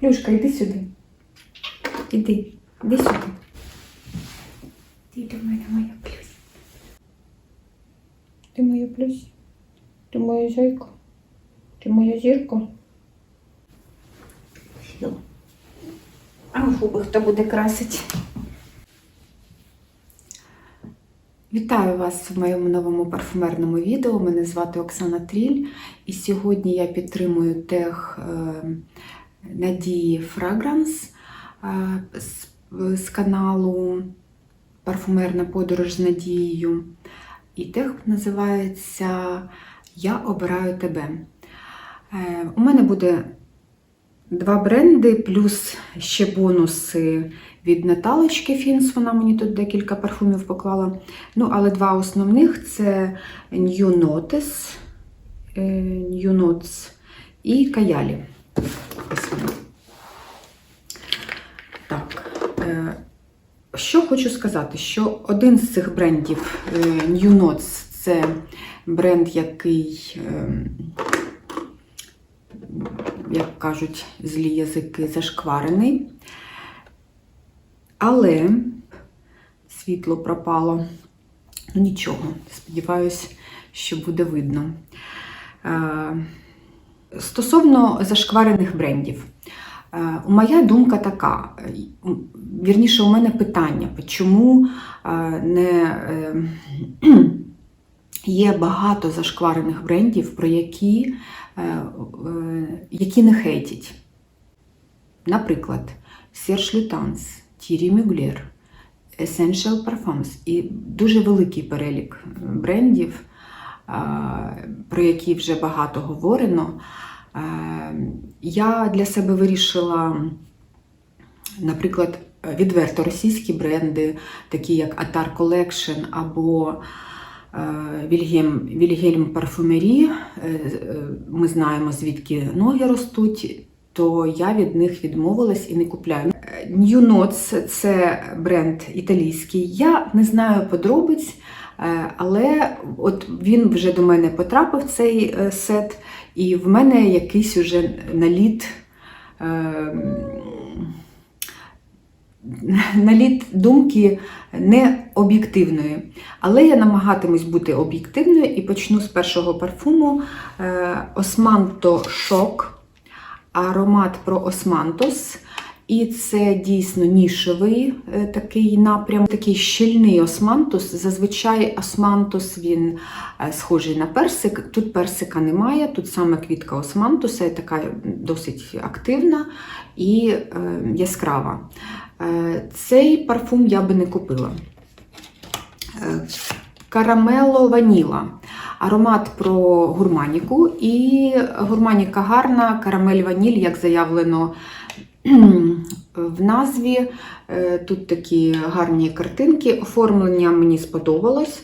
Плюшка, йди сюди. Іди, іди сюди. Ти до мене моя плюс. Ти моя плюс. Ти моя зайка. Ти моя зірка. Філ. А губи хто буде красити? Вітаю вас в моєму новому парфумерному відео. Мене звати Оксана Тріль, і сьогодні я підтримую тех е, Надії е, з, каналу Парфумерна подорож з Надією. І тех називається Я обираю тебе. Е, У мене буде два бренди, плюс ще бонуси від Наталочки Фінс. Вона мені тут декілька парфумів поклала. Ну, але два основних це New Notice, е, New Notes і Каялі. Так. е, Що хочу сказати, що один з цих брендів е, New Notes це бренд, який, ем, як кажуть, злі язики зашкварений. Але світло пропало. Ну нічого, сподіваюсь, що буде видно. Стосовно зашкварених брендів, Е, моя думка така, вірніше, у мене питання, чому е, не е, є багато зашкварених брендів, про які, які не хейтять. Наприклад, Serge Lutens, Thierry Mugler, Essential Parfums і дуже великий перелік брендів, про які вже багато говорено. Е, Я для себе вирішила, наприклад, відверто російські бренди, такі як Atar Collection або е, Вільгельм, Вільгельм Парфумері. Е, Ми знаємо, звідки ноги ростуть, то я від них відмовилась і не купляю. New Notes – це бренд італійський. Я не знаю подробиць, але от він вже до мене потрапив цей е, сет, і в мене якийсь уже наліт. е, Наліт думки не об'єктивної. Але я намагатимусь бути об'єктивною і почну з першого парфуму е, Османто Шок, аромат про Османтос. І це дійсно нішевий е, такий напрям, такий щільний османтус. Зазвичай османтус він е, схожий на персик. Тут персика немає, тут саме квітка османтуса, така досить активна і е, яскрава. Цей парфум я би не купила. Карамело ваніла. Аромат про гурманіку. І гурманіка гарна, карамель ваніль, як заявлено в назві. Е, Тут такі гарні картинки. Оформлення мені сподобалось.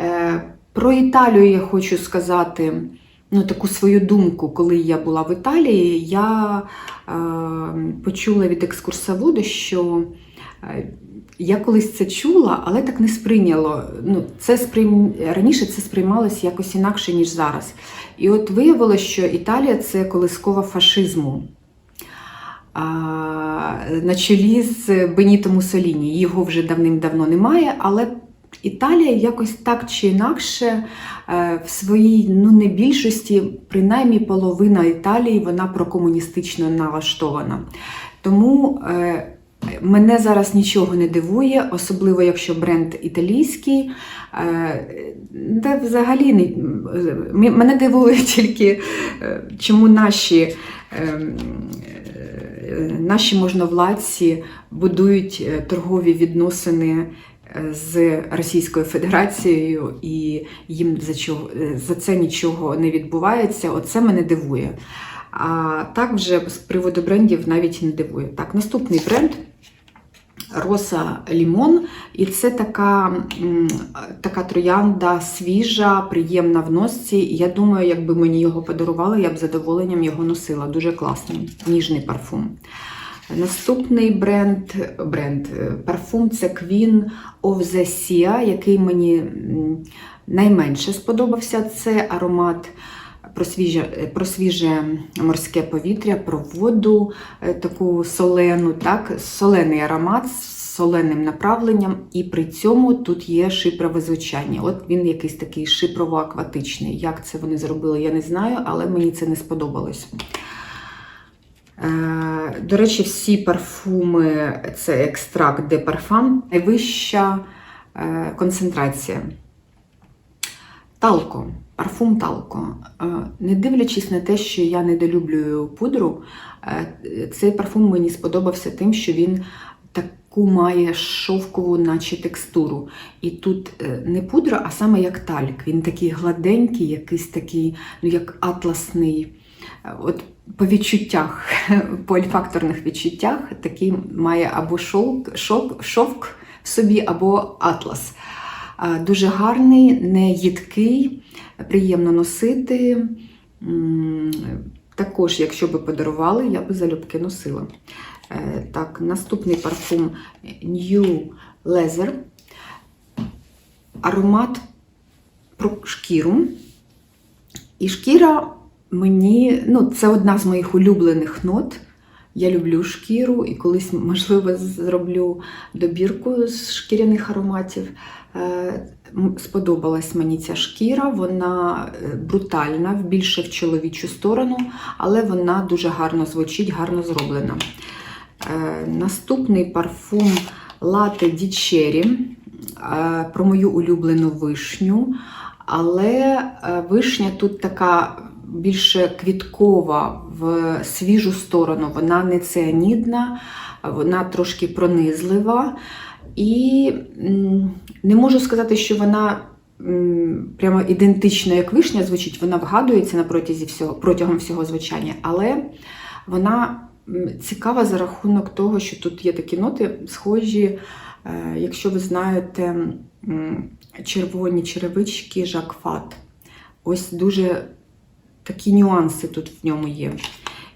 Е, Про Італію я хочу сказати ну, таку свою думку, коли я була в Італії, я е, почула від екскурсоводу, що я колись це чула, але так не сприйняло. Ну, це сприйм... Раніше це сприймалось якось інакше, ніж зараз. І от виявилося, що Італія це колискова фашизму. На чолі з Беніто Муссоліні. Його вже давним-давно немає, але Італія якось так чи інакше е, в своїй ну, не більшості, принаймні половина Італії, вона прокомуністично налаштована. Тому е, мене зараз нічого не дивує, особливо якщо бренд італійський. Е, Де взагалі не мене дивує тільки, чому наші. Е, Наші можновладці будують е, торгові відносини е, з Російською Федерацією, і їм за, чого, за це нічого не відбувається. Оце мене дивує. А так вже з приводу брендів навіть не дивує. Так, наступний бренд Роса Лімон. І це така, така троянда свіжа, приємна в носці. Я думаю, якби мені його подарували, я б задоволенням його носила. Дуже класний, ніжний парфум. Наступний бренд, бренд е, парфум це Queen of the Sea, який мені найменше сподобався. Це аромат про свіже, про свіже морське повітря, про воду е, таку солену, так, солений аромат з соленим направленням, і при цьому тут є шипрове звучання. От він якийсь такий шипрово-акватичний. Як це вони зробили, я не знаю, але мені це не сподобалось. Е, До речі, всі парфуми це екстракт де парфам, найвища е, концентрація. Талко, парфум талко. Е, Не дивлячись на те, що я недолюблюю пудру, е, цей парфум мені сподобався тим, що він таку має шовкову, наче текстуру. І тут е, не пудра, а саме як тальк. Він такий гладенький, якийсь такий, ну як атласний. От по відчуттях, по ольфакторних відчуттях, такий має або шовк, шовк, шовк в собі, або атлас. Дуже гарний, не їдкий, приємно носити. Також, якщо би подарували, я би залюбки носила. Е, Так, наступний парфум New Leather. Аромат про шкіру. І шкіра мені, ну, це одна з моїх улюблених нот. Я люблю шкіру і колись, можливо, зроблю добірку з шкіряних ароматів. Е, Сподобалась мені ця шкіра, вона е, брутальна, більше в чоловічу сторону, але вона дуже гарно звучить, гарно зроблена. Е, Наступний парфум Latte di Cherry, е, про мою улюблену вишню. Але вишня тут така більше квіткова в свіжу сторону. Вона не цианідна, вона трошки пронизлива. І не можу сказати, що вона прямо ідентично як вишня звучить, вона вгадується на протязі всього, протягом всього звучання, але вона цікава за рахунок того, що тут є такі ноти, схожі, е, якщо ви знаєте, червоні черевички Жакфат. Ось дуже такі нюанси тут в ньому є.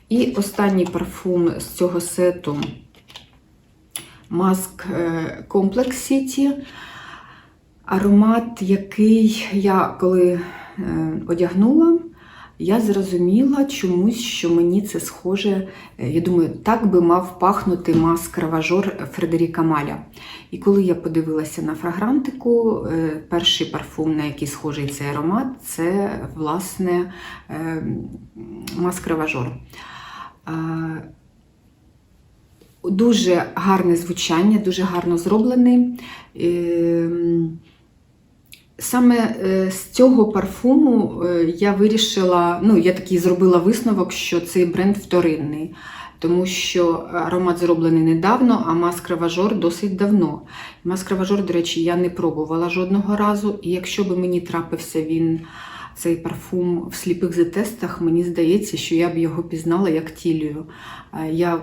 І останній парфум з цього сету Mask е, Complex City. Аромат, який я коли е, одягнула, я зрозуміла чомусь, що мені це схоже. е, Я думаю, так би мав пахнути маск Раважор Фредеріка Маля. І коли я подивилася на фрагрантику, перший парфум, на який схожий цей аромат, це власне маск Раважор. Е, Дуже гарне звучання, дуже гарно зроблений. Ем, Саме е, з цього парфуму е, я вирішила, ну, я такий зробила висновок, що цей бренд вторинний, тому що аромат зроблений недавно, а маск Раважор досить давно. Маск Раважор, до речі, я не пробувала жодного разу, і якщо би мені трапився він, цей парфум в сліпих затестах, мені здається, що я б його пізнала як тілію. Я,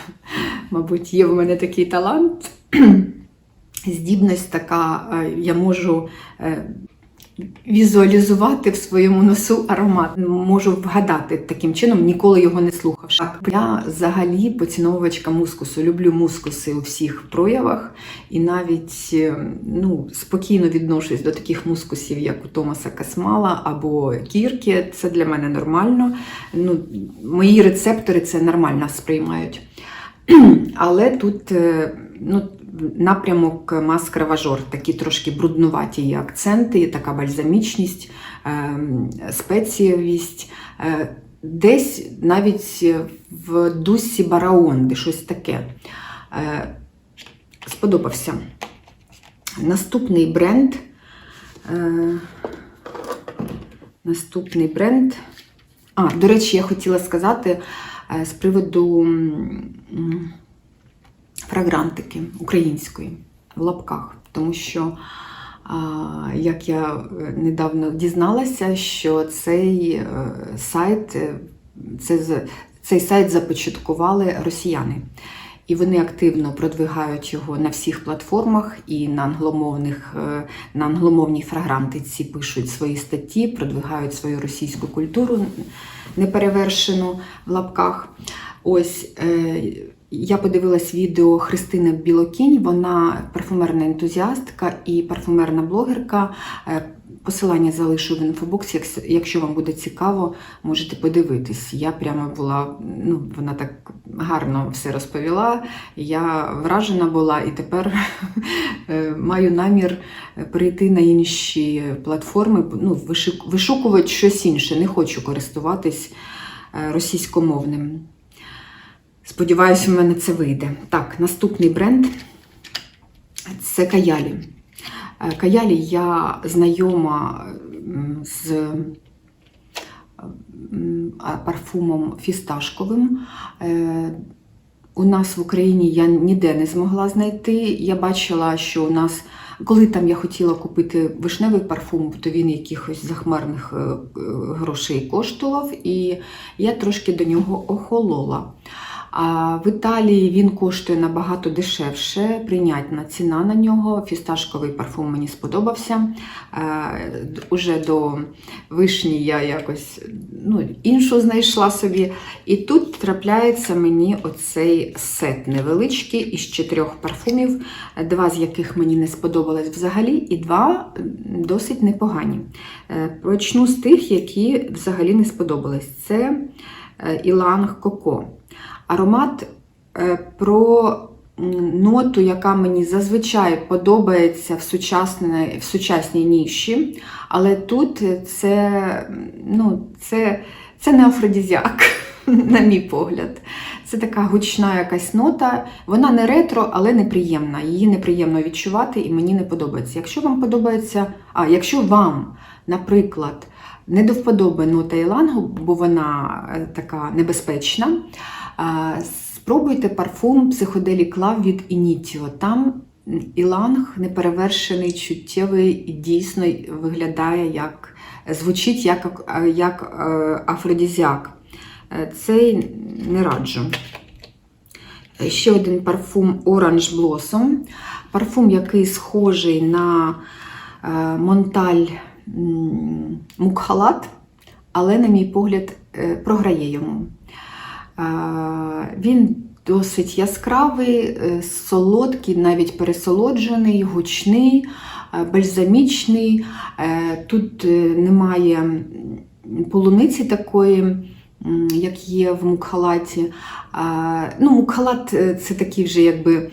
мабуть, є в мене такий талант здібність така, я можу е, візуалізувати в своєму носу аромат. Можу вгадати таким чином, ніколи його не слухавши. Я взагалі поціновувачка мускусу. Люблю мускуси у всіх проявах і навіть е, ну, спокійно відношусь до таких мускусів, як у Томаса Касмала або Кірки. Це для мене нормально. Ну, мої рецептори це нормально сприймають. Але тут е, ну, напрямок маск Раважор, такі трошки бруднуваті є акценти, така бальзамічність, е, спецієвість. Е, Десь навіть в дусі Бараонди, щось таке. Е, Сподобався. Наступний бренд. е, Наступний бренд. А, до речі, я хотіла сказати з приводу фрагрантики української в лапках, тому що, як я е, недавно дізналася, що цей е, сайт, е, це, цей сайт започаткували росіяни. І вони активно продвигають його на всіх платформах і на англомовних на англомовній фрагрантиці пишуть свої статті, продвигають свою російську культуру неперевершену в лапках. Ось Я подивилась відео Христини Білокінь, вона парфумерна ентузіастка і парфумерна блогерка. Е, Посилання залишу в інфобоксі, якщо вам буде цікаво, можете подивитись. Я прямо була, ну, вона так гарно все розповіла. Я вражена була і тепер е, маю намір перейти на інші платформи, ну, вишукувати щось інше. Не хочу користуватись е, російськомовним. Сподіваюся, в мене це вийде. Так, наступний бренд це Каялі. Е, Каялі я знайома з парфумом фісташковим. Е, У нас в Україні я ніде не змогла знайти. Я бачила, що у нас, коли там я хотіла купити вишневий парфум, то він якихось захмарних е, е, грошей коштував, і я трошки до нього охолола. А в Італії він коштує набагато дешевше, прийнятна ціна на нього. Фісташковий парфум мені сподобався. Е, Уже до вишні я якось ну, іншу знайшла собі. І тут трапляється мені оцей сет невеличкий із чотирьох парфумів, два з яких мені не сподобались взагалі, і два досить непогані. Е, Почну з тих, які взагалі не сподобались. Це Іланг Коко. Аромат е, про ноту, яка мені зазвичай подобається в сучасній, в сучасній ніші, але тут це, ну, це, це не афродізіак, на мій погляд. Це така гучна якась нота. Вона не ретро, але неприємна. Її неприємно відчувати і мені не подобається. Якщо вам подобається, а якщо вам, наприклад, не до вподоби нота Ілангу, бо вона е, така небезпечна, спробуйте парфум Psychedelic Love від Initio. Там іланг неперевершений, чуттєвий і дійсно виглядає як звучить як, як е, афродізіак. Е, Цей не раджу. Ще один парфум Orange Blossom. Парфум, який схожий на е, Монталь Мукхалат, але, на мій погляд, е, програє йому. Е, Він досить яскравий, е, солодкий, навіть пересолоджений, гучний, бальзамічний. Тут немає полуниці такої, як є в мукхалаті. Ну, мукхалат це такий вже якби.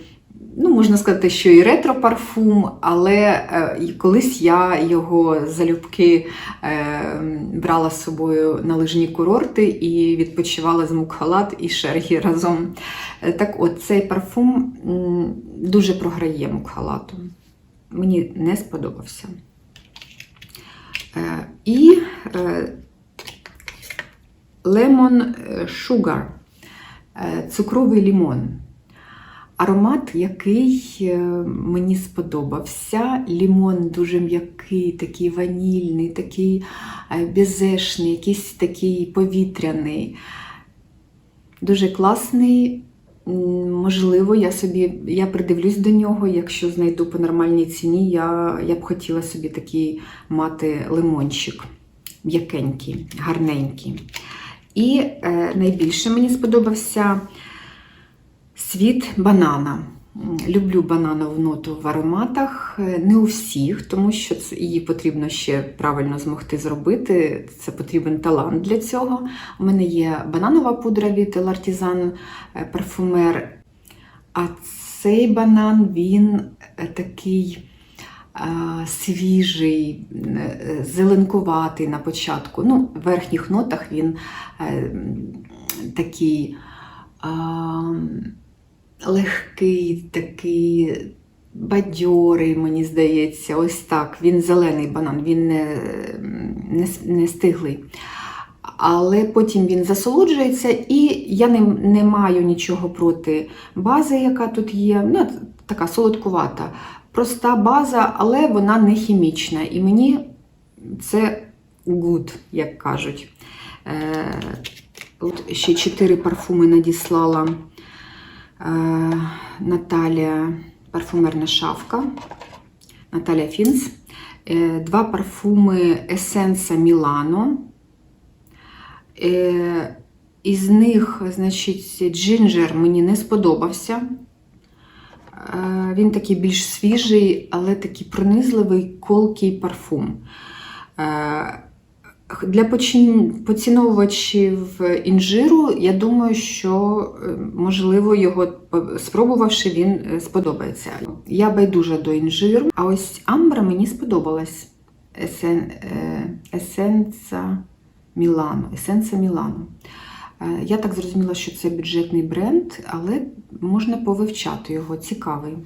Ну, можна сказати, що і ретро-парфум, але е, колись я його залюбки е, брала з собою на лижні курорти і відпочивала з Мукхалат і Шергі разом. Е, Так от, цей парфум дуже програє Мукхалату. Мені не сподобався. І Lemon Sugar, цукровий лімон. Аромат, який е, мені сподобався. Лімон дуже м'який, такий ванільний, такий е, безешний, якийсь такий повітряний. Дуже класний. Можливо, я собі я придивлюсь до нього. Якщо знайду по нормальній ціні, я, я б хотіла собі такий мати лимончик. М'якенький, гарненький. І е, найбільше мені сподобався Світ банана. Люблю бананову ноту в ароматах, Е, не у всіх, тому що її потрібно ще правильно змогти зробити. Це потрібен талант для цього. У мене є бананова пудра від L'Artisan е, парфумер. А цей банан він е, такий е, свіжий, е, зеленкуватий на початку. Ну, в верхніх нотах він е, такий. Легкий, такий бадьорий, мені здається, ось так. Він зелений банан, він не, не, не стиглий. Але потім він засолоджується, і я не, не маю нічого проти бази, яка тут є. Ну, така солодкувата, проста база, але вона не хімічна. І мені це good, як кажуть. Е, от ще чотири парфуми надіслала Наталія, парфумерна шавка, Наталія Фінс. Е, два парфуми Есенса Мілано. Е, із них, значить, джинджер мені не сподобався. Е, Він такий більш свіжий, але такий пронизливий, колкий парфум. Для поціновувачів інжиру, я думаю, що е, можливо його спробувавши, він е, сподобається. Я байдужа до інжиру, а ось амбра мені сподобалась. Есен, е, есенца Мілану. Есенца Мілану. Е, Я так зрозуміла, що це бюджетний бренд, але можна повивчати його, цікавий.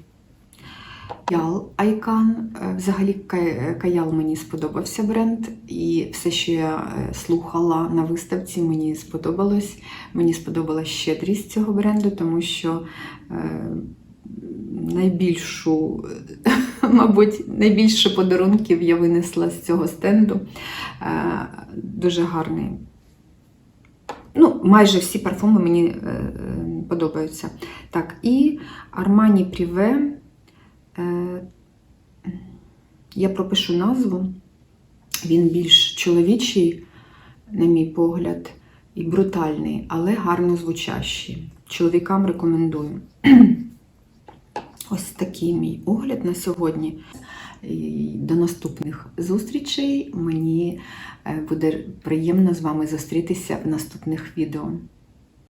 Ял Айкан. Е, Взагалі Каял мені сподобався бренд, і все, що я е, слухала на виставці, мені сподобалось. Мені сподобалась щедрість цього бренду, тому що е, найбільшу, мабуть, найбільше подарунків я винесла з цього стенду. Е, Дуже гарний. Ну, майже всі парфуми мені е, е, подобаються. Так, і Armani Privé. Е, я пропишу назву. Він більш чоловічий, на мій погляд, і брутальний, але гарно звучащий. Чоловікам рекомендую. Ось такий мій огляд на сьогодні. До наступних зустрічей. Мені е, буде приємно з вами зустрітися в наступних відео.